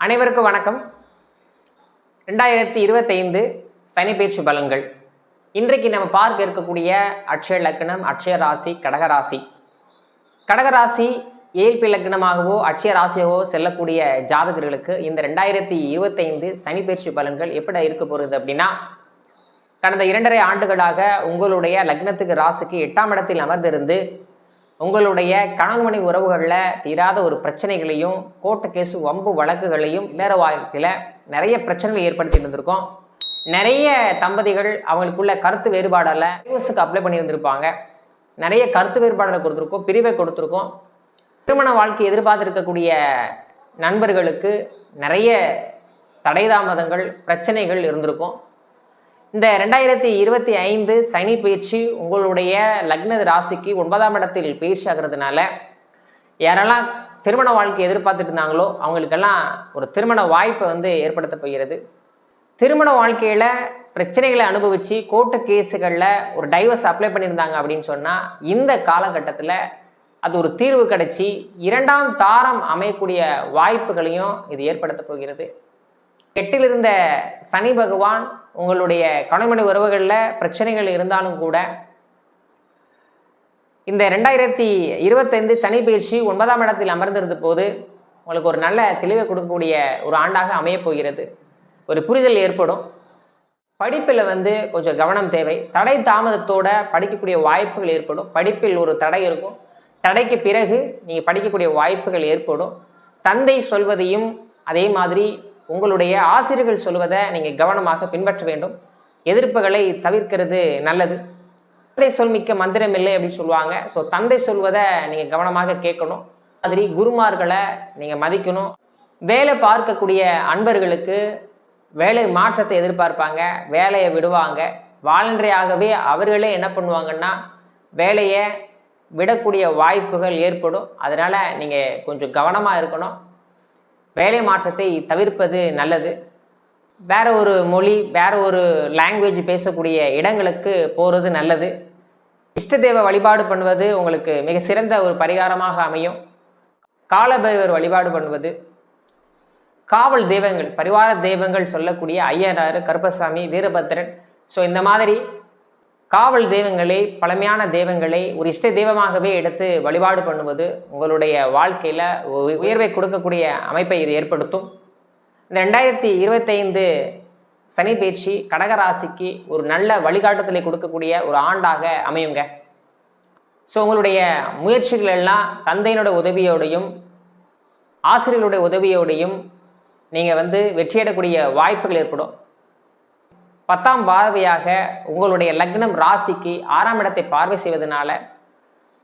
அனைவருக்கும் வணக்கம். ரெண்டாயிரத்தி இருபத்தைந்து சனி பேச்சு பலன்கள். இன்றைக்கு நம்ம பார்க்க இருக்கக்கூடிய அட்சய லக்னம் அட்சய ராசி கடகராசி கடகராசி ஏழ்பி லக்னமாகவோ அட்சய ராசியாகவோ செல்லக்கூடிய ஜாதகர்களுக்கு இந்த ரெண்டாயிரத்தி இருபத்தைந்து சனி பயிற்சி பலன்கள் எப்படி இருக்க போகிறது அப்படின்னா கடந்த இரண்டரை ஆண்டுகளாக உங்களுடைய லக்னத்துக்கு ராசிக்கு எட்டாம் இடத்தில் அமர்ந்திருந்து உங்களுடைய கணவனை உறவுகளில் தீராத ஒரு பிரச்சனைகளையும் கோர்ட்டு கேஸு வம்பு வழக்குகளையும் இல்லற வாழ்க்கையில் நிறைய பிரச்சனைகள் ஏற்படுத்தி இருந்திருக்கோம். நிறைய தம்பதிகள் அவங்களுக்குள்ள கருத்து வேறுபாடால் டைவர்ஸுக்கு அப்ளை பண்ணி இருந்திருப்பாங்க நிறைய கருத்து வேறுபாடலை கொடுத்துருக்கோம் பிரிவை கொடுத்துருக்கோம். திருமண வாழ்க்கை எதிர்பார்த்திருக்கக்கூடிய நண்பர்களுக்கு நிறைய தடை தாமதங்கள் பிரச்சனைகள் இருந்திருக்கும். இந்த ரெண்டாயிரத்தி இருபத்தி ஐந்து சனி பயிற்சி உங்களுடைய லக்ன ராசிக்கு ஒன்பதாம் இடத்தில் பயிற்சி ஆகிறதுனால யாரெல்லாம் திருமண வாழ்க்கை எதிர்பார்த்துட்டு இருந்தாங்களோ அவங்களுக்கெல்லாம் ஒரு திருமண வாய்ப்பை வந்து ஏற்படுத்த போகிறது. திருமண வாழ்க்கையில் பிரச்சனைகளை அனுபவித்து கோர்ட்டு கேஸுகளில் ஒரு டைவர்ஸ் அப்ளை பண்ணியிருந்தாங்க அப்படின்னு சொன்னால் இந்த காலகட்டத்தில் அது ஒரு தீர்வு கிடச்சி இரண்டாம் தாரம் அமையக்கூடிய வாய்ப்புகளையும் இது ஏற்படுத்த போகிறது. எட்டில் இருந்த சனி பகவான் உங்களுடைய கணவன் உறவுகளில் பிரச்சனைகள் இருந்தாலும் கூட இந்த ரெண்டாயிரத்தி இருபத்தைந்து சனி பயிற்சி ஒன்பதாம் இடத்தில் அமர்ந்திருந்த போது உங்களுக்கு ஒரு நல்ல தெளிவை கொடுக்கக்கூடிய ஒரு ஆண்டாக அமையப் போகிறது. ஒரு புரிதல் ஏற்படும். படிப்பில் வந்து கொஞ்சம் கவனம் தேவை. தடை தாமதத்தோட படிக்கக்கூடிய வாய்ப்புகள் ஏற்படும். படிப்பில் ஒரு தடை இருக்கும். தடைக்கு பிறகு நீங்கள் படிக்கக்கூடிய வாய்ப்புகள் ஏற்படும். தந்தை சொல்வதையும் அதே மாதிரி உங்களுடைய ஆசிரியர்கள் சொல்வதை நீங்கள் கவனமாக பின்பற்ற வேண்டும். எதிர்ப்புகளை தவிர்க்கிறது நல்லது. தந்தை சொல் மிக்க மந்திரம் இல்லை அப்படின்னு சொல்லுவாங்க. ஸோ தந்தை சொல்வதை நீங்கள் கவனமாக கேட்கணும். மாதிரி குருமார்களை நீங்கள் மதிக்கணும். வேலை பார்க்கக்கூடிய அன்பர்களுக்கு வேலை மாற்றத்தை எதிர்பார்ப்பாங்க. வேலையை விடுவாங்க. வாலண்டரியாகவே அவர்களே என்ன பண்ணுவாங்கன்னா வேலையை விடக்கூடிய வாய்ப்புகள் ஏற்படும். அதனால் நீங்கள் கொஞ்சம் கவனமாக இருக்கணும். வேலை மாற்றத்தை தவிர்ப்பது நல்லது. வேற ஒரு மொழி வேற ஒரு லாங்குவேஜ் பேசக்கூடிய இடங்களுக்கு போகிறது நல்லது. இஷ்ட தெய்வ வழிபாடு பண்ணுவது உங்களுக்கு மிக சிறந்த ஒரு பரிகாரமாக அமையும். காலபைரவர் வழிபாடு பண்ணுவது. காவல் தெய்வங்கள் பரிவார தெய்வங்கள் சொல்லக்கூடிய ஐயனார் கருப்பசாமி வீரபத்திரன் ஸோ இந்த மாதிரி காவல் தெய்வங்களை பழமையான தெய்வங்களை ஒரு இஷ்ட தெய்வமாகவே எடுத்து வழிபாடு பண்ணுவது உங்களுடைய வாழ்க்கையில் உயர்வை கொடுக்கக்கூடிய அமைப்பை இது ஏற்படுத்தும். இந்த ரெண்டாயிரத்தி இருபத்தைந்து சனி பயிற்சி கடகராசிக்கு ஒரு நல்ல வழிகாட்டுதலை கொடுக்கக்கூடிய ஒரு ஆண்டாக அமையுங்க. ஸோ உங்களுடைய முயற்சிகள் எல்லாம் தந்தையினோட உதவியோடையும் ஆசிரியர்களுடைய உதவியோடையும் நீங்கள் வந்து வெற்றியடக்கூடிய வாய்ப்புகள் ஏற்படும். பத்தாம் பார்வையாக உங்களுடைய லக்னம் ராசிக்கு ஆறாம் இடத்தை பார்வை செய்வதனால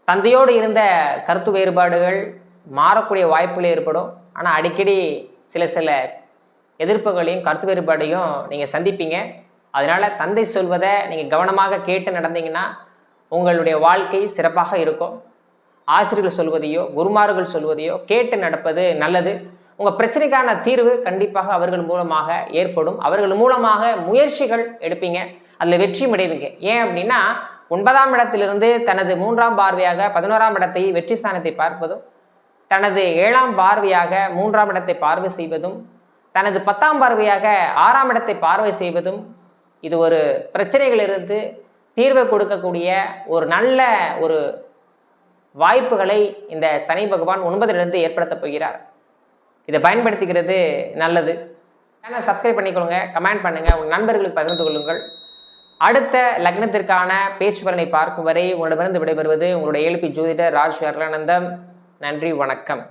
தந்தையோடு இருந்த கருத்து வேறுபாடுகள் மாறக்கூடிய வாய்ப்புகள் ஏற்படும். ஆனால் அடிக்கடி சில சில எதிர்ப்புகளையும் கருத்து வேறுபாடையும் நீங்கள் சந்திப்பீங்க. அதனால் தந்தை சொல்வதை நீங்கள் கவனமாக கேட்டு நடந்தீங்கன்னா உங்களுடைய வாழ்க்கை சிறப்பாக இருக்கும். ஆசிரியர்கள் சொல்வதையோ குருமார்கள் சொல்வதையோ கேட்டு நடப்பது நல்லது. உங்கள் பிரச்சனைக்கான தீர்வு கண்டிப்பாக அவர்கள் மூலமாக ஏற்படும். அவர்கள் மூலமாக முயற்சிகள் எடுப்பீங்க. அதில் வெற்றியும் அடைவீங்க. ஏன் அப்படின்னா ஒன்பதாம் இடத்திலிருந்து தனது மூன்றாம் பார்வையாக பதினோராம் இடத்தை வெற்றி ஸ்தானத்தை பார்ப்பதும் தனது ஏழாம் பார்வையாக மூன்றாம் இடத்தை பார்வை செய்வதும் தனது பத்தாம் பார்வையாக ஆறாம் இடத்தை பார்வை செய்வதும் இது ஒரு பிரச்சனைகளிலிருந்து தீர்வை கொடுக்கக்கூடிய ஒரு நல்ல ஒரு வாய்ப்புகளை இந்த சனி பகவான் ஒன்பதிலிருந்து ஏற்படுத்தப் போகிறார். இதை பயன்படுத்திக்கிறது நல்லது. சேனல் சப்ஸ்கிரைப் பண்ணிக்கொள்ளுங்க கமெண்ட் பண்ணுங்கள் உங்கள் நண்பர்களுக்கு பகிர்ந்து கொள்ளுங்கள். அடுத்த லக்னத்திற்கான பேச்சு பலனை பார்க்கும் வரை உங்களிடமிருந்து விடைபெறுவது உங்களுடைய எழுப்பி ஜோதிடர் ராஜ் ஷர்லானந்தம் நன்றி வணக்கம்.